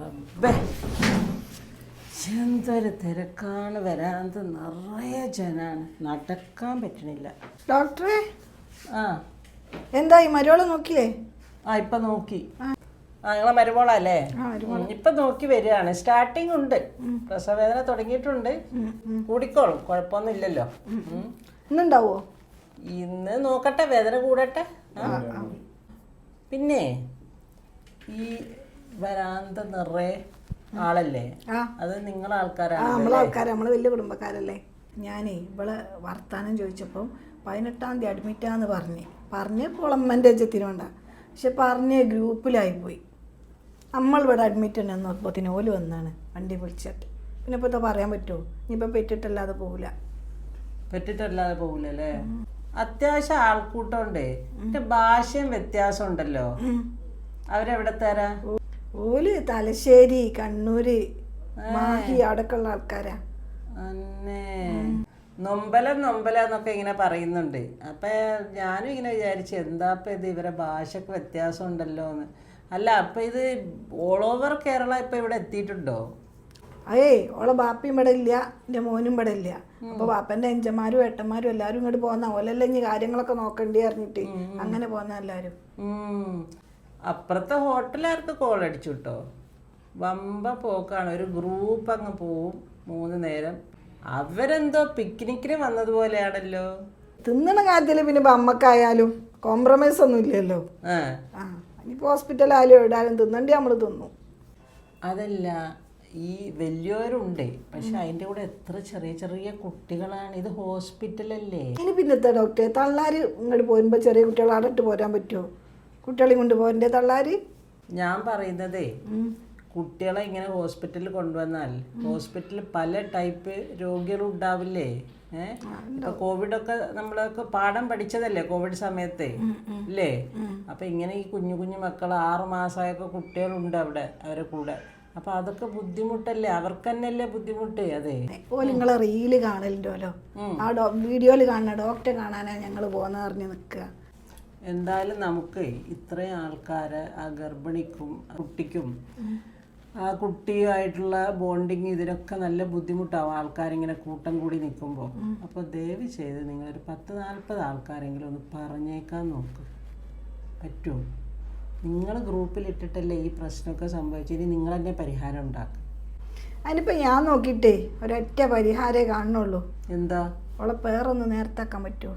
റബ്ബേ. എന്തൊരു തിരക്കാണ് വരാന്ത്. നിറയെ ജനാണ്. നടക്കാൻ പറ്റണില്ല. ഡോക്ടറെ? ആ. എന്തായി മരോളെ നോക്കിയേ ആ ഇപ്പൊ നോക്കി. ആ നിങ്ങളെ മരുമോളല്ലേ? ഇപ്പൊ നോക്കി വരികയാണ്. സ്റ്റാർട്ടിങ് ഉണ്ട്. പ്രസവവേദന തുടങ്ങിയിട്ടുണ്ട്. കൂടിക്കോളും. കുഴപ്പമൊന്നുമില്ലല്ലോ ഉം. ഇന്നുണ്ടാവോ? ഇന്ന് നോക്കട്ടെ. വേദന കൂടട്ടെ. ആ. പിന്നെ ഈ വരാന്ത നിറയെ ആളല്ലേ? അത് നിങ്ങളെ ആൾക്കാരാണ് നമ്മളെ ആൾക്കാർ നമ്മളെ വലിയ കുടുംബക്കാരല്ലേ? ഞാനേ ഇവളെ വർത്താനം ചോദിച്ചപ്പം പതിനെട്ടാം തീയതി അഡ്മിറ്റാന്ന് പറഞ്ഞ്. പറഞ്ഞ് കുളമ്മന്റെ അജത്തിന് വേണ്ട പക്ഷെ പറഞ്ഞ് ഗ്രൂപ്പിലായി പോയി. നമ്മൾ ഇവിടെ അഡ്മിറ്റ് തന്നെ നോക്കുമ്പോഴത്തേന് ഓൽ വന്നാണ് വണ്ടി വിളിച്ചിട്ട്. പിന്നെ ഇപ്പോൾ ഇതാ പറയാൻ പറ്റുമോ ഇനിയിപ്പോൾ പെറ്റിട്ടല്ലാതെ പോകില്ല പെറ്റിട്ടല്ലാതെ പോകില്ലല്ലേ അത്യാവശ്യം ആൾക്കൂട്ടമുണ്ട് എന്റെ ഭാഷയും വ്യത്യാസം ഉണ്ടല്ലോ അവരെവിടെ തരാ ഓൽ തലശ്ശേരി കണ്ണൂര് മാഹി അവിടെയൊക്കെ ഉള്ള ആൾക്കാരാ. അന്നേ. നൊമ്പലം നൊമ്പലം എന്നൊക്കെ ഇങ്ങനെ പറയുന്നുണ്ട്. അപ്പൊ ഞാനും ഇങ്ങനെ വിചാരിച്ചു എന്താ ഇപ്പൊ ഇത്? ഇവരെ ഭാഷക്ക് വ്യത്യാസം ഉണ്ടല്ലോ എന്ന് അല്ല അപ്പൊ ഇത് ഓൾ ഓവർ കേരള ഇപ്പൊ ഇവിടെ എത്തിയിട്ടുണ്ടോ? അയേ ഓളെ ബാപ്പയും ഇവിടെ ഇല്ല എന്റെ മോനും ഇവിടെ ഇല്ല. അപ്പൊ ബാപ്പന്റെ അഞ്ചന്മാരും ഏട്ടന്മാരും എല്ലാരും ഇങ്ങോട്ട് പോകുന്ന ഓലല്ലേ ഇനി കാര്യങ്ങളൊക്കെ നോക്കണ്ടേ അറിഞ്ഞിട്ട് അങ്ങനെ പോകുന്ന എല്ലാവരും ഉം. അപ്പുറത്തെ ഹോട്ടലുകാർക്ക് കോൾ അടിച്ചു കേട്ടോ വമ്പ പോക്കാണ്. ഒരു ഗ്രൂപ്പ് അങ്ങ് പോവും മൂന്ന് നേരം. അവരെന്തോ പിക്നിക്കിന് വന്നതുപോലെയാണല്ലോ. തിന്നണ കാര്യത്തിൽ പിന്നെ അമ്മക്കായാലും കോംപ്രമൈസ് ഒന്നും ഇല്ലല്ലോ. ആ. ഇനിയിപ്പോൾ ഹോസ്പിറ്റലായാലും എവിടെയാലും തിന്നണ്ടി നമ്മൾ തിന്നു. അതല്ല ഈ വലിയവരുണ്ട്. പക്ഷെ അതിന്റെ കൂടെ എത്ര ചെറിയ ചെറിയ കുട്ടികളാണ്. ഇത് ഹോസ്പിറ്റലല്ലേ ഇനി പിന്നത്തെ ഡോക്ടറെ തള്ളാർ ഇങ്ങോട്ട് പോരുമ്പോ ചെറിയ കുട്ടികൾ അടട്ട് പോരാൻ പറ്റുമോ കുട്ടികളെയും കൊണ്ട് പോരണ്ടേ തള്ളാർ ഞാൻ പറയുന്നതേ കുട്ടികളെ ഇങ്ങനെ ഹോസ്പിറ്റലിൽ കൊണ്ടുവന്നാൽ ഹോസ്പിറ്റലിൽ പല ടൈപ്പ് രോഗികളും ഉണ്ടാവില്ലേ? ഏഹ് ഇപ്പൊ കോവിഡ് ഒക്കെ നമ്മളൊക്കെ പാഠം പഠിച്ചതല്ലേ കോവിഡ് സമയത്തെ? അല്ലേ അപ്പൊ ഇങ്ങനെ ഈ കുഞ്ഞു കുഞ്ഞു മക്കൾ ആറു മാസമായൊക്കെ കുട്ടികളുണ്ട് അവിടെ അവരെ കൂടെ. അപ്പൊ അതൊക്കെ ബുദ്ധിമുട്ടല്ലേ? അവർക്ക് തന്നെയല്ലേ ബുദ്ധിമുട്ട്? അതെ. ഓ നിങ്ങളെ റീൽ കാണലുണ്ടല്ലോ. ആ വീഡിയോയിൽ കാണുന്ന ഡോക്ടറെ കാണാനാ ഞങ്ങൾ പോകുന്ന പറഞ്ഞ് നിൽക്കുക എന്തായാലും നമുക്ക് ഇത്രയും ആൾക്കാരെ ആ ഗർഭിണിക്കും കുട്ടിക്കും ആ കുട്ടിയുമായിട്ടുള്ള ബോണ്ടിങ് ഇതിനൊക്കെ നല്ല ബുദ്ധിമുട്ടാവും. ആൾക്കാരിങ്ങനെ കൂട്ടം കൂടി നിൽക്കുമ്പോൾ അപ്പോൾ ദയവ് ചെയ്ത് നിങ്ങളൊരു പത്ത് നാൽപ്പത് ആൾക്കാരെങ്കിലും ഒന്ന് പറഞ്ഞേക്കാൻ നോക്ക്. പറ്റുമോ നിങ്ങൾ ഗ്രൂപ്പിലിട്ടിട്ടല്ലേ ഈ പ്രശ്നമൊക്കെ സംഭവിച്ചു ഇനി നിങ്ങൾ തന്നെ പരിഹാരം ഉണ്ടാക്കും. അതിനിപ്പോൾ ഞാൻ നോക്കിയിട്ടേ ഒരൊറ്റ പരിഹാരമേ കാണുന്നുള്ളൂ. എന്താ? അവളെ പേരൊന്ന് നേരത്താക്കാൻ പറ്റുമോ?